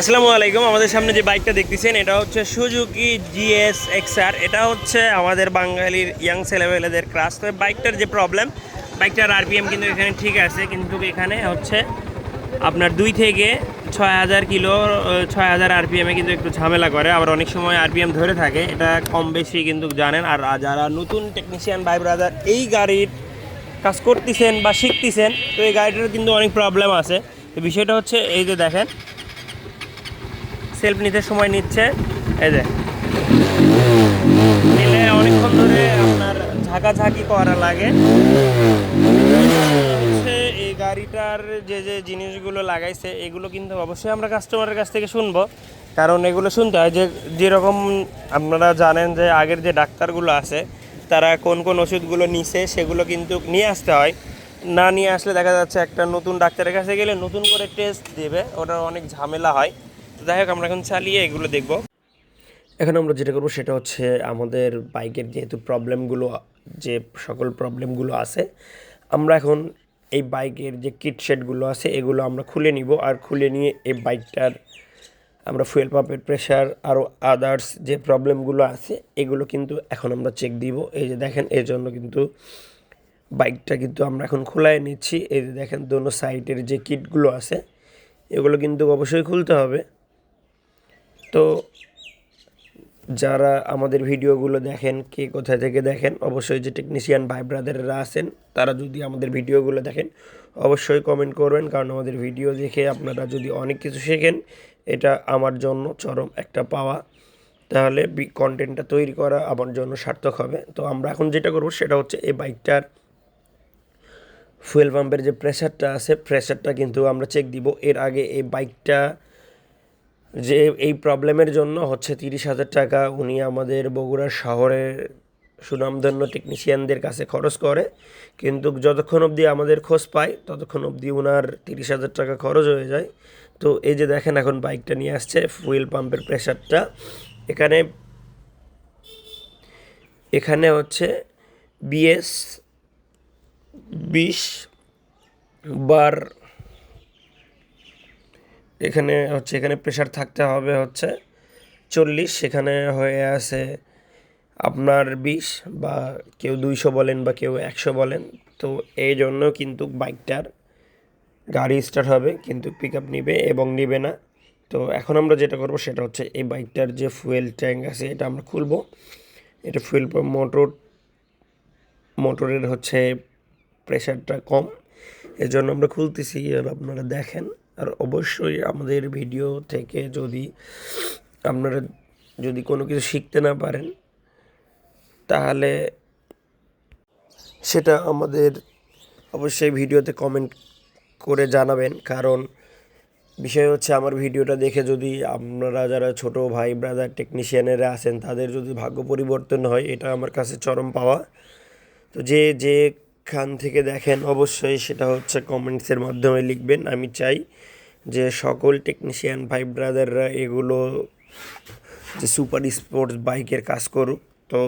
আসসালামু আলাইকুম, আমাদের সামনে যে বাইকটা দেখতেছেন, এটা হচ্ছে সুজুকি জিএস এক্সআর। এটা হচ্ছে আমাদের বাঙালির ইয়াং ছেলেবেলেদের ক্রাশ তবে বাইকটার যে প্রবলেম বাইকটার আরপিএম কিন্তু এখানে ঠিক আছে, কিন্তু এখানে হচ্ছে আপনার দুই থেকে ছয় হাজার কিলো ছয় হাজার আরপিএমে কিন্তু একটু ঝামেলা করে। আবার অনেক সময় আরপিএম ধরে থাকে, এটা কম বেশি কিন্তু জানেন। আর যারা নতুন টেকনিশিয়ান ভাই ব্রাদার এই গাড়ির কাজ করতেছেন বা শিখতেছেন, তো এই গাড়িটার কিন্তু অনেক প্রবলেম আছে। তো বিষয়টা হচ্ছে, এই যে দেখেন সেলফ নিতে সময় নিচ্ছে। এই যে। নিলে অনেকক্ষণ ধরে আপনার ঝাঁকাঝাঁকি করা লাগে। এই গাড়িটার যে যে জিনিসগুলো লাগাইছে, এগুলো কিন্তু অবশ্যই আমরা কাস্টমারের কাছ থেকে শুনব। কারণ এগুলো শুনতে হয় যে, যেরকম আপনারা জানেন যে, আগের যে ডাক্তারগুলো আছে, তারা কোন কোন ওষুধগুলো নিছে, সেগুলো কিন্তু নিয়ে আসতে হয়। না নিয়ে আসলে দেখা যাচ্ছে একটা নতুন ডাক্তারের কাছে গেলে নতুন করে টেস্ট দেবে। ওটা অনেক ঝামেলা হয়। তো যাই হোক, আমরা এখন চালিয়ে এগুলো দেখব। এখন আমরা যেটা করব সেটা হচ্ছে আমাদের বাইকের যেহেতু প্রবলেমগুলো, যে সকল প্রবলেমগুলো আছে, আমরা এখন এই বাইকের যে কিট সেটগুলো আছে, এগুলো আমরা খুলে নিব। আর খুলে নিয়ে এই বাইকটার আমরা ফুয়েল পাম্পের প্রেশার আরও আদার্স যে প্রবলেমগুলো আছে, এগুলো কিন্তু এখন আমরা চেক দিব। এই যে দেখেন, এর জন্য কিন্তু বাইকটা কিন্তু আমরা এখন খোলায় নিচ্ছি। এই যে দেখেন, দোনো সাইডের যে কিটগুলো আছে, এগুলো কিন্তু অবশ্যই খুলতে হবে। তো যারা আমাদের ভিডিওগুলো দেখেন, কে কোথা থেকে দেখেন, অবশ্যই যে টেকনিশিয়ান ভাই ব্রাদাররা আছেন, তারা যদি আমাদের ভিডিওগুলো দেখেন, অবশ্যই কমেন্ট করবেন। কারণ আমাদের ভিডিও দেখে আপনারা যদি অনেক কিছু শেখেন, এটা আমার জন্য চরম একটা পাওয়া। তাহলে কন্টেন্টটা তৈরি করা আমার জন্য সার্থক হবে। তো আমরা এখন যেটা করব, সেটা হচ্ছে এই বাইকটার ফুয়েল পাম্পের যে প্রেশারটা আছে প্রেশারটা কিন্তু আমরা চেক দিব। এর আগে এই বাইকটা যে এই প্রবলেমের জন্য হচ্ছে তিরিশ হাজার টাকা উনি আমাদের বগুড়া শহরের সুনামধন্য টেকনিশিয়ানদের কাছে খরচ করে। কিন্তু যতক্ষণ অবধি আমাদের খোঁজ পায়, ততক্ষণ অবধি ওনার তিরিশ হাজার টাকা খরচ হয়ে যায়। তো এই যে দেখেন এখন বাইকটা নিয়ে আসছে ফুয়েল পাম্পের প্রেশারটা এখানে এখানে হচ্ছে বিএস বিশ বার এখানে হচ্ছে, এখানে প্রেশার থাকতে হবে হচ্ছে চল্লিশ সেখানে হয়ে আছে আপনার বিশ বা কেউ দুইশো বলেন বা কেউ একশো বলেন। তো এই জন্য কিন্তু বাইকটার গাড়ি স্টার্ট হবে, কিন্তু পিক আপ নিবে এবং নিবে না। তো এখন আমরা যেটা করব সেটা হচ্ছে, এই বাইকটার যে ফুয়েল ট্যাঙ্ক আছে, এটা আমরা খুলবো। এটা ফুয়েল মোটর মোটরের হচ্ছে প্রেশারটা কম। এর জন্য আমরা খুলতেছি আর আপনারা দেখেন। আর অবশ্যই আমাদের ভিডিও থেকে যদি আপনারা যদি কোনো কিছু শিখতে না পারেন, তাহলে সেটা আমাদের অবশ্যই ভিডিওতে কমেন্ট করে জানাবেন। কারণ বিষয় হচ্ছে আমার ভিডিওটা দেখে যদি আপনারা যারা ছোট ভাই ব্রাদার টেকনিশিয়ানেরা আছেন, তাদের যদি ভাগ্য পরিবর্তন হয়, এটা আমার কাছে চরম পাওয়া। তো যে যে খান থেকে দেখেন, অবশ্যই সেটা হচ্ছে কমেন্টসের মাধ্যমে লিখবেন। আমি চাই যে সকল টেকনিশিয়ান ভাই ব্রাদাররা এগুলো যে সুপার স্পোর্টস বাইকের কাজ করুক। তো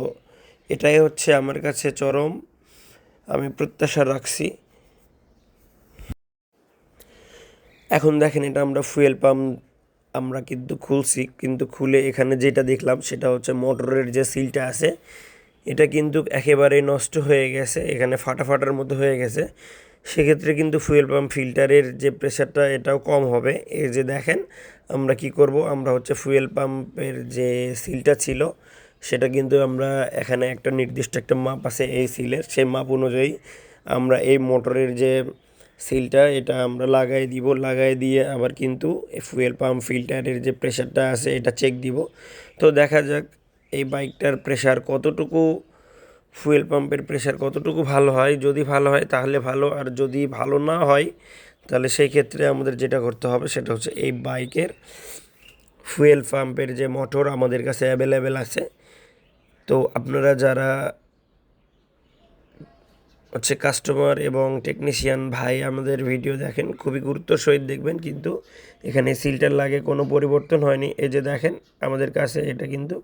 এটাই হচ্ছে আমার কাছে চরম আমি প্রত্যাশা রাখছি। এখন দেখেন, এটা আমরা ফুয়েল পাম্প আমরা কিন্তু খুলছি। কিন্তু খুলে এখানে যেটা দেখলাম, সেটা হচ্ছে মোটরের যে সিলটা আছে এটা কিন্তু একেবারেই নষ্ট হয়ে গেছে, এখানে ফাটা ফাটার মতো হয়ে গেছে। সেক্ষেত্রে কিন্তু ফুয়েল পাম্প ফিল্টারের যে প্রেশারটা এটাও কম হবে। এই যে দেখেন, আমরা কি করব? আমরা হচ্ছে ফুয়েল পাম্পের যে সিলটা ছিল, সেটা কিন্তু আমরা এখানে একটা নির্দিষ্ট একটা মাপ আছে এই সিলের সেই মাপ অনুযায়ী আমরা এই মোটরের যে সিলটা এটা আমরা লাগাই দিব। লাগাই দিয়ে আবার কিন্তু ফুয়েল পাম্প ফিল্টারের যে প্রেশারটা আছে, এটা চেক দিব। তো দেখা যাক এই বাইকটার প্রেশার কতটুকু ফুয়েল পাম্পের প্রেশার কতটুকু ভালো হয়? যদি ভালো হয় তাহলে ভালো, আর যদি ভালো না হয় তাহলে সেই ক্ষেত্রে আমাদের যেটা করতে হবে সেটা হচ্ছে এই বাইকের ফুয়েল পাম্পের যে মোটর আমাদের কাছে অ্যাভেলেবেল আছে। তো আপনারা যারা হচ্ছে কাস্টমার এবং টেকনিশিয়ান ভাই আমাদের ভিডিও দেখেন, খুবই গুরুত্ব সহিত দেখবেন, কিন্তু এখানে সিলটার লাগে কোনো পরিবর্তন হয়নি। এই যে দেখেন, আমাদের কাছে এটা কিন্তু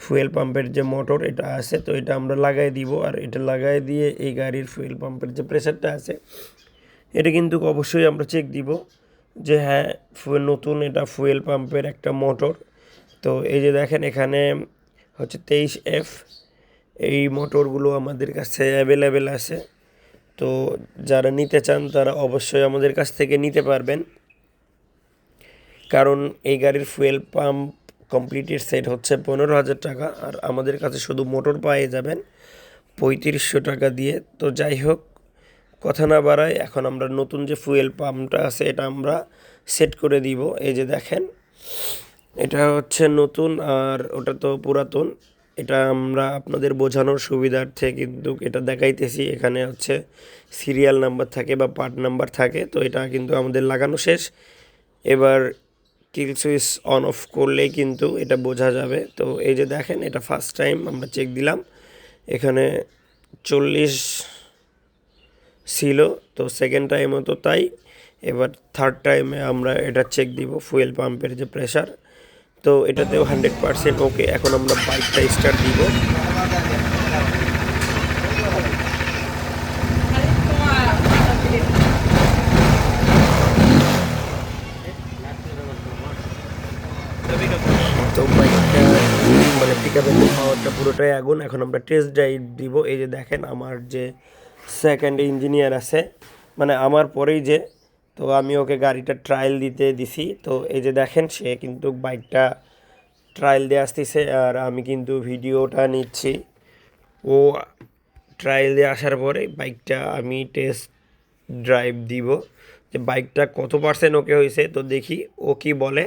ফুয়েল পাম্পের যে মোটর, এটা আছে, তো এটা আমরা লাগাই দিব। আর এটা লাগাই দিয়ে এই গাড়ির ফুয়েল পাম্পের যে প্রেশারটা আছে, এটা কিন্তু অবশ্যই আমরা চেক দিব যে হ্যাঁ ফু- নতুন এটা ফুয়েল পাম্পের একটা মোটর। তো এই যে দেখেন এখানে হচ্ছে তেইশ এফ, এই মোটরগুলো আমাদের কাছে অ্যাভেলেবেল আছে। তো যারা নিতে চান, তারা অবশ্যই আমাদের কাছ থেকে নিতে পারবেন। কারণ এই গাড়ির ফুয়েল পাম্প কমপ্লিটের সেট হচ্ছে পনেরো হাজার টাকা। আর আমাদের কাছে শুধু মোটর পেয়ে যাবেন পঁয়ত্রিশশো টাকা দিয়ে। তো যাই হোক, কথা না বাড়ায় এখন আমরা নতুন যে ফুয়েল পাম্পটা আছে, এটা আমরা সেট করে দিব। এই যে দেখেন, এটা হচ্ছে নতুন আর ওটা তো পুরাতন। এটা আমরা আপনাদের বোঝানোর সুবিধার্থে কিন্তু এটা দেখাইতেছি। এখানে হচ্ছে সিরিয়াল নাম্বার থাকে বা পার্ট নাম্বার থাকে, তো এটা কিন্তু আমাদের লাগানো শেষ। এবার কিল সুইচ অন অফ করলেই কিন্তু এটা বোঝা যাবে। তো এই যে দেখেন, এটা ফার্স্ট টাইম আমরা চেক দিলাম। এখানে চল্লিশ ছিল, তো সেকেন্ড টাইমও তো তাই। এবার থার্ড টাইমে আমরা এটা চেক দিব ফুয়েল পাম্পের যে প্রেশার তো এটাতেও হান্ড্রেড পারসেন্ট ওকে এখন আমরা বাইকটা স্টার্ট দিব তো বাইকটা মানে পিক পাওয়ারটা পুরোটাই আগুন। এখন আমরা টেস্ট ড্রাইভ দিব। এই যে দেখেন আমার যে সেকেন্ড ইঞ্জিনিয়ার আছে। মানে আমার পরেই যে, তো আমি ওকে গাড়িটা ট্রায়াল দিতে দিছি। তো এই যে দেখেন, সে কিন্তু বাইকটা ট্রায়াল দিয়ে আসতেছে। আর আমি কিন্তু ভিডিওটা নিচ্ছি। ও ট্রায়াল দিয়ে আসার পরে বাইকটা আমি টেস্ট ড্রাইভ দিব। যে বাইকটা কত পার্সেন্ট ওকে হয়েছে, তো দেখি ও কি বলে।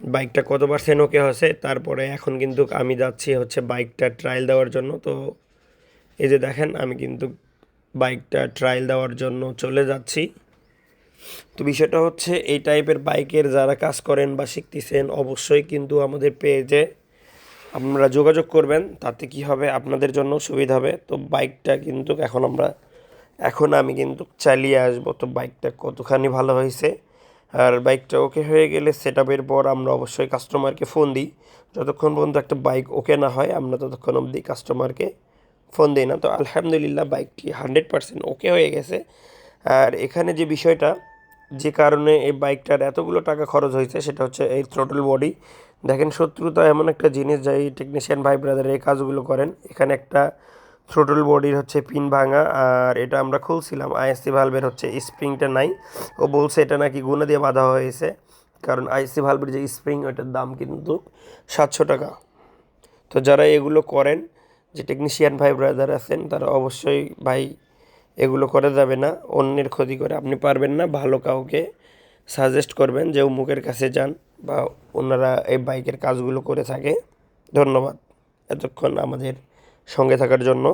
বাইকটা কত পার্সেন্ট ওকে হয়েছে, তারপরে এখন কিন্তু আমি যাচ্ছি হচ্ছে বাইকটা ট্রায়াল দেওয়ার জন্য। তো এই যে দেখেন, আমি কিন্তু বাইকটা ট্রায়াল দেওয়ার জন্য চলে যাচ্ছি। তো বিষয়টা হচ্ছে, এই টাইপের বাইকের যারা কাজ করেন বা শিখতেছেন, অবশ্যই কিন্তু আমাদের পেজে আপনারা যোগাযোগ করবেন, তাতে কি হবে, আপনাদের জন্য সুবিধা হবে। তো বাইকটা কিন্তু এখন আমরা, এখন আমি কিন্তু চালিয়ে আসব। তো বাইকটা কতখানি ভালো হয়েছে আর বাইকটা ওকে হয়ে গেলে সেট আপের পর আমরা অবশ্যই কাস্টমারকে ফোন দিই। যতক্ষণ পর্যন্ত একটা বাইক ওকে না হয়, আমরা ততক্ষণ অবধি কাস্টমারকে ফোন দিই না। তো আলহামদুলিল্লাহ বাইকটি হান্ড্রেড পারসেন্ট ওকে হয়ে গেছে। আর এখানে যে বিষয়টা, যে কারণে এই বাইকটার এতগুলো টাকা খরচ হয়েছে, সেটা হচ্ছে এই থ্রোটল বডি দেখেন শত্রুতা এমন একটা জিনিস, যাই টেকনিশিয়ান ভাই ব্রাদার এই কাজগুলো করেন। এখানে একটা থ্রোটল বডির হচ্ছে পিন ভাঙা, আর এটা আমরা খুলছিলাম আইএসসি ভালভের হচ্ছে স্প্রিংটা নাই। ও বলছে এটা নাকি গুণা দিয়ে বাঁধা হয়েছে, কারণ আইএসসি ভালভের যে স্প্রিং ওটার দাম কিন্তু সাতশো টাকা। তো যারা এগুলো করেন, যে টেকনিশিয়ান ভাই ব্রাদার আছেন, তারা অবশ্যই ভাই, এগুলো করে যাবে না, অন্যের ক্ষতি করে। আপনি পারবেন না, ভালো কাউকে সাজেস্ট করবেন যে অমুকের কাছে যান, বা ওনারা এই বাইকের কাজগুলো করে থাকে। ধন্যবাদ। এতক্ষণ আমাদের সঙ্গে থাকার জন্য।